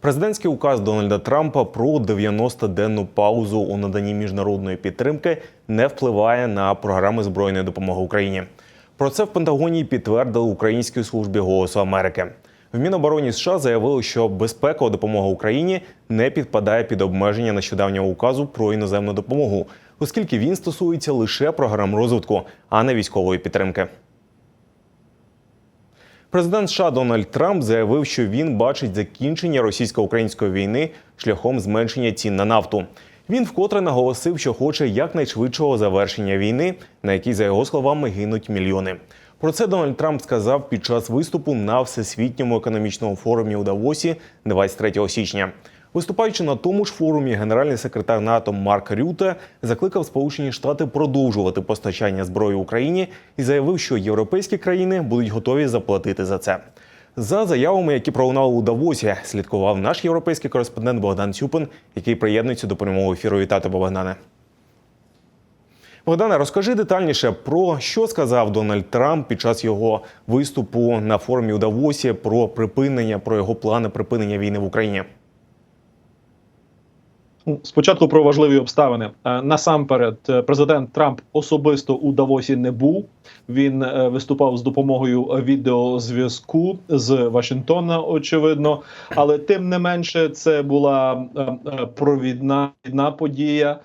Президентський указ Дональда Трампа про 90-денну паузу у наданні міжнародної підтримки не впливає на програми збройної допомоги Україні. Про це в Пентагоні підтвердили Українській службі голосу Америки. В Мінобороні США заявили, що безпекова допомога Україні не підпадає під обмеження нещодавнього указу про іноземну допомогу, оскільки він стосується лише програм розвитку, а не військової підтримки. Президент США Дональд Трамп заявив, що він бачить закінчення російсько-української війни шляхом зменшення цін на нафту. Він вкотре наголосив, що хоче якнайшвидшого завершення війни, на якій, за його словами, гинуть мільйони. Про це Дональд Трамп сказав під час виступу на всесвітньому економічному форумі у Давосі 23 січня. Виступаючи на тому ж форумі, генеральний секретар НАТО Марк Рюте закликав Сполучені Штати продовжувати постачання зброї Україні і заявив, що європейські країни будуть готові заплатити за це. За заявами, які пролунали у Давосі, слідкував наш європейський кореспондент Богдан Цюпин, який приєднується до прямого ефіру. Вітати Богдане. Богдане, розкажи детальніше про що сказав Дональд Трамп під час його виступу на форумі у Давосі про припинення, про його плани припинення війни в Україні. Ну, Спочатку про важливі обставини. Е, Насамперед, е, президент Трамп особисто у Давосі не був. Він е, виступав з допомогою відеозв'язку з Вашингтона, очевидно. Але тим не менше, це була провідна подія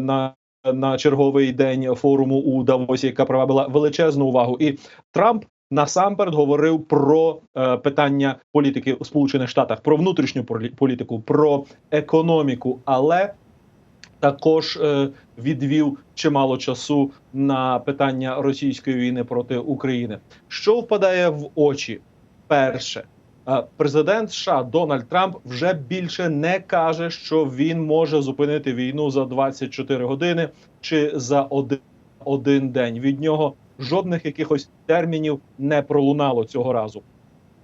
на. На черговий день форуму у Давосі, яка привабила величезну увагу, і Трамп насамперед говорив про е, питання політики у Сполучених Штатах, про внутрішню полі- політику, про економіку, але також е, відвів чимало часу на питання російської війни проти України. Що впадає в очі? Перше, е, президент США Дональд Трамп вже більше не каже, що він може зупинити війну за 24 години чи за один, один день. Від нього жодних якихось термінів не пролунало цього разу.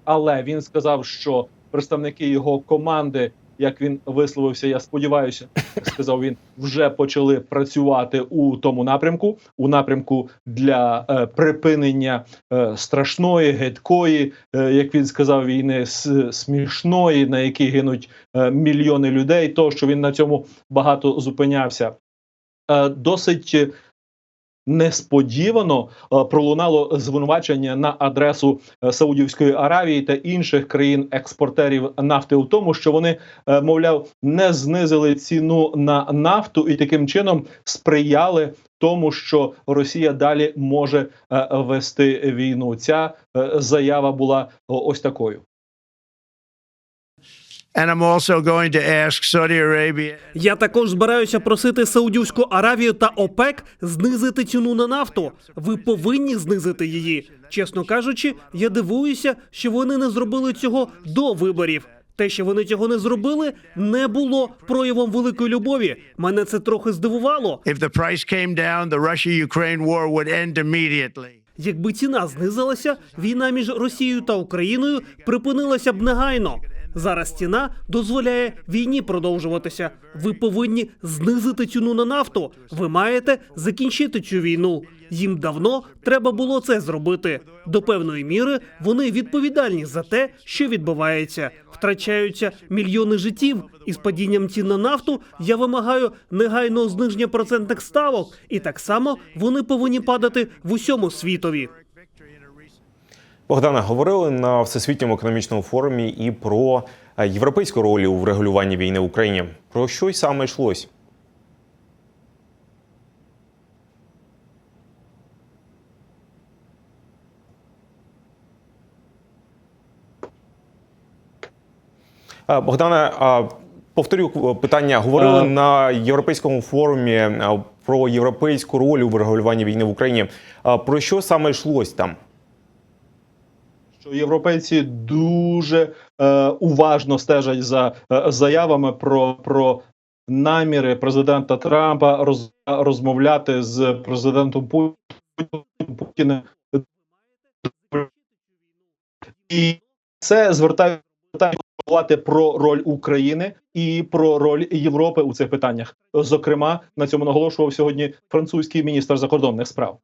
Але він сказав, що представники його команди, як він висловився, я сподіваюся, сказав він, вже почали працювати у тому напрямку, у напрямку для е, припинення е, страшної, гидкої, е, як він сказав, війни смішної, на якій гинуть е, мільйони людей. То що він на цьому багато зупинявся. Е, досить несподівано е, пролунало звинувачення на адресу е, Саудівської Аравії та інших країн-експортерів нафти у тому, що вони, е, мовляв, не знизили ціну на нафту і таким чином сприяли тому, що Росія далі може вести війну. Ця заява була ось такою. Я також збираюся просити Саудівську Аравію та ОПЕК знизити ціну на нафту. Ви повинні знизити її. Чесно кажучи, я дивуюся, що вони не зробили цього до виборів. Те, що вони цього не зробили, не було проявом великої любові. Мене це трохи здивувало. Якби ціна знизилася, війна між Росією та Україною припинилася б негайно. Зараз ціна дозволяє війні продовжуватися. Ви повинні знизити ціну на нафту. Ви маєте закінчити цю війну. Їм давно треба було це зробити. До певної міри вони відповідальні за те, що відбувається. Втрачаються мільйони життів. І з падінням цін на нафту я вимагаю негайного зниження процентних ставок, і так само вони повинні падати в усьому світові. Богдане говорили на всесвітньому економічному форумі і про е, європейську роль у врегулюванні війни в Україні. Про що й саме йшлось? Е, Богдане, повторю питання. Говорили Е. на європейському форумі про європейську роль у врегулюванні війни в Україні. Про що саме йшлось там? Що європейці дуже е, уважно стежать за е, заявами про, про наміри президента Трампа роз, розмовляти з президентом Путіним. І це звертає говорити про роль України і про роль Європи у цих питаннях. Зокрема, на цьому наголошував сьогодні французький міністр закордонних справ.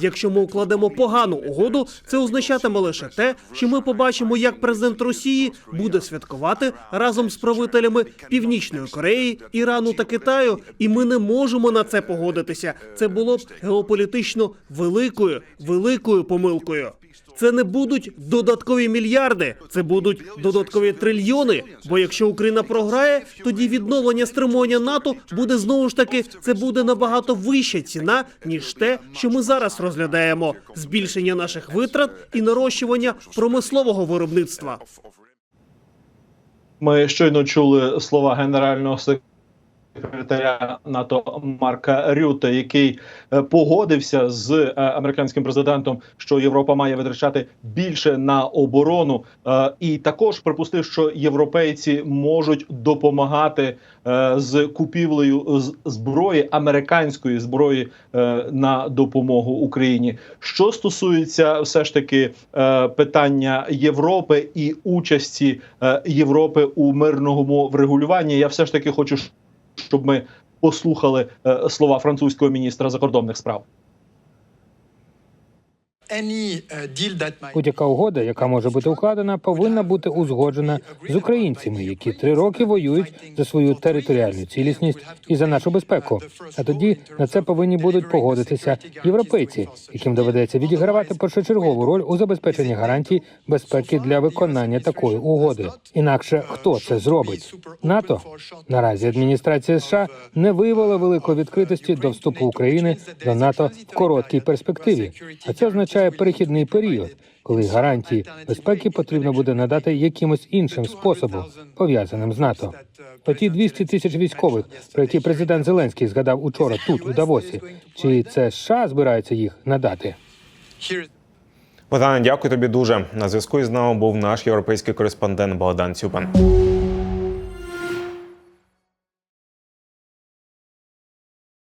Якщо ми укладемо погану угоду, це означатиме лише те, що ми побачимо, як президент Росії буде святкувати разом з правителями Північної Кореї, Ірану та Китаю, і ми не можемо на це погодитися. Це було б геополітично великою, великою помилкою. Це не будуть додаткові мільярди, це будуть додаткові трильйони. Бо якщо Україна програє, тоді відновлення стримування НАТО буде знову ж таки це буде набагато вища ціна ніж те, що ми зараз розглядаємо: збільшення наших витрат і нарощування промислового виробництва. Ми щойно чули слова генерального секретаря НАТО Марка Рюте, який е, погодився з е, американським президентом, що Європа має витрачати більше на оборону, е, і також припустив, що європейці можуть допомагати з купівлею зброї американської зброї на допомогу Україні. Що стосується все ж таки питання Європи і участі Європи у мирному врегулюванні, я все ж таки хочу, щоб ми послухали е, слова французького міністра закордонних справ. Будь-яка угода, яка може бути укладена, повинна бути узгоджена з українцями, які три роки воюють за свою територіальну цілісність і за нашу безпеку. А тоді на це повинні будуть погодитися європейці, яким доведеться відігравати першочергову роль у забезпеченні гарантій безпеки для виконання такої угоди. Інакше хто це зробить? НАТО наразі адміністрація США не виявила великої відкритості до вступу України до НАТО в короткій перспективі. А це означає перехідний період, коли гарантії безпеки потрібно буде надати якимось іншим способом, пов'язаним з НАТО. Оті 200 тисяч військових, про які президент Зеленський згадав учора тут, у Давосі. Чи це США збирається їх надати? Богдане, дякую тобі дуже. На зв'язку із нами був наш європейський кореспондент Богдан Цюпан.